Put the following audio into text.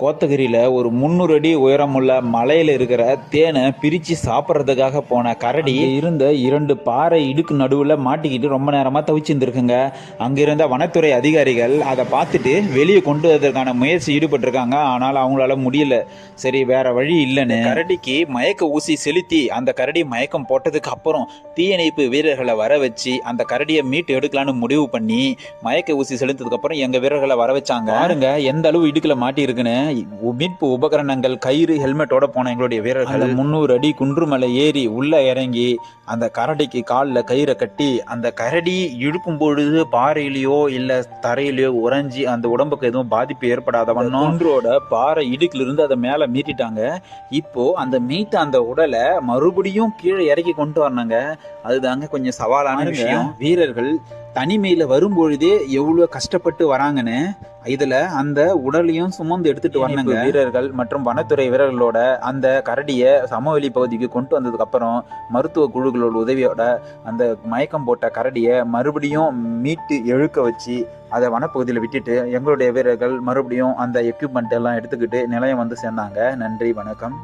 கோத்தகிரியில் ஒரு முந்நூறு அடி உயரமுள்ள மலையில் இருக்கிற தேனை பிரித்து சாப்பிட்றதுக்காக போன கரடி இருந்த இரண்டு பாறை இடுக்கு நடுவில் மாட்டிக்கிட்டு ரொம்ப நேரமாக தவிச்சிருந்துருக்குங்க. அங்கே இருந்த வனத்துறை அதிகாரிகள் அதை பார்த்துட்டு வெளியே கொண்டு வரதுக்கான முயற்சி ஈடுபட்டிருக்காங்க. ஆனால் அவங்களால முடியல. சரி வேற வழி இல்லைன்னு. கரடிக்கு மயக்க ஊசி செலுத்தி அந்த கரடி மயக்கம் போட்டதுக்கு அப்புறம் தீயணைப்பு வீரர்களை வர வச்சு அந்த கரடியை மீட்டு எடுக்கலான்னு முடிவு பண்ணி மயக்க ஊசி செலுத்ததுக்கு அப்புறம் எங்க வீரர்களை வர வச்சாங்க. பாருங்க எந்த அளவு இடுக்குல மாட்டி இருக்குன்னு மீட்பு உபகரணங்கள் கயிறு ஹெல்மெட்டோட போன எங்களுடைய வீரர்கள் முந்நூறு அடி குன்றுமலை ஏறி உள்ள இறங்கி அந்த கரடிக்கு காலில் கயிறை கட்டி அந்த கரடி இழுக்கும் பொழுது பாறையிலையோ இல்ல தரையிலையோ உறைஞ்சி அந்த உடம்புக்கு எதுவும் பாதிப்பு ஏற்படாத வண்ணம் குன்றோட பாறை இடுக்குல இருந்து அதை மேல மீட்டிட்டாங்க. இப்போ அந்த மீட்ட அந்த உடலை மறுபடியும் கீழே இறக்கி கொண்டு வரணுங்க. அதுதாங்க கொஞ்சம் சவாலான விஷயம். வீரர்கள் தனிமையில வரும்பொழுதே எவ்வளவு கஷ்டப்பட்டு வராங்கன்னு இதுல அந்த உடலையும் சுமந்து எடுத்துட்டு வந்தாங்க. வீரர்கள் மற்றும் வனத்துறை வீரர்களோட அந்த கரடியை சமவெளி பகுதிக்கு கொண்டு வந்ததுக்கு அப்புறம் மருத்துவ குழுக்களோட உதவியோட அந்த மயக்கம் போட்ட கரடியை மறுபடியும் மீட்டு எழுக்க வச்சு அதை வனப்பகுதியில் விட்டுட்டு எங்களுடைய வீரர்கள் மறுபடியும் அந்த எக்யூப்மெண்ட் எல்லாம் எடுத்துக்கிட்டு நிலையம் வந்து சேர்ந்தாங்க. நன்றி வணக்கம்.